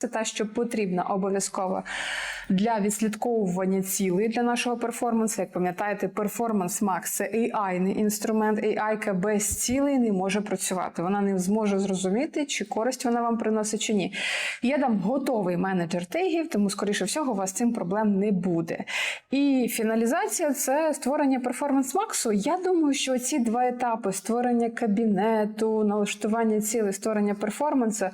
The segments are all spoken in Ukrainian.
Це та, що потрібна обов'язково для відслідковування цілей для нашого перформансу. Як пам'ятаєте, Performance Max – це AI-ний інструмент. AI без цілей не може працювати. Вона не зможе зрозуміти, чи користь вона вам приносить, чи ні. Я дам готовий менеджер тегів, тому, скоріше всього, у вас цим проблем не буде. І фіналізація це створення Performance Max. Я думаю, що ці два етапи створення кабінету, налаштування цілей, створення перформансу.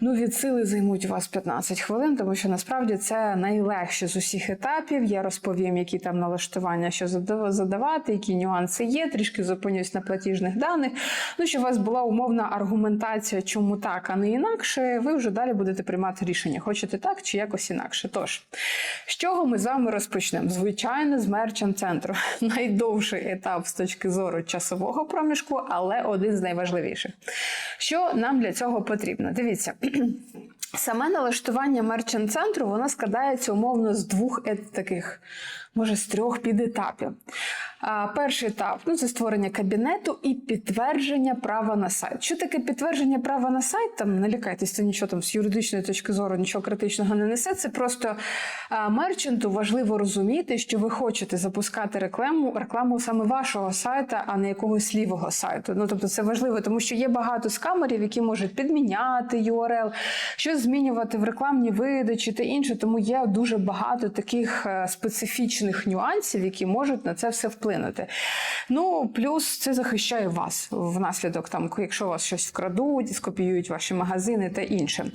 Ну, від сили займуть у вас 15 хвилин, тому що насправді це найлегше з усіх етапів. Я розповім, які там налаштування, що задав- задавати, які нюанси є. Трішки зупинюсь на платіжних даних. Ну, щоб у вас була умовна аргументація, чому так, а не інакше. Ви вже далі будете приймати рішення, хочете так чи якось інакше. Тож, з чого ми з вами розпочнемо? Звичайно, з мерчант центру. Найдовший етап з точки зору часового проміжку, але один з найважливіших. Що нам для цього потрібно? Дивіться. Саме налаштування мерчант центру воно складається умовно з двох ет- таких, може, з трьох підетапів. Перший етап ну, це створення кабінету і підтвердження права на сайт. Що таке підтвердження права на сайт? Там не лякайтесь, це нічого там з юридичної точки зору, нічого критичного не несе. Це просто а, мерчанту важливо розуміти, що ви хочете запускати рекламу, рекламу саме вашого сайта, а не якогось лівого сайту. Ну тобто це важливо, тому що є багато скамерів, які можуть підміняти URL, щось змінювати в рекламній видачі та інше. Тому є дуже багато таких е, специфічних нюансів, які можуть на це все вплинути. Ну плюс це захищає вас внаслідок там, якщо вас щось вкрадуть, скопіюють ваші магазини та інше.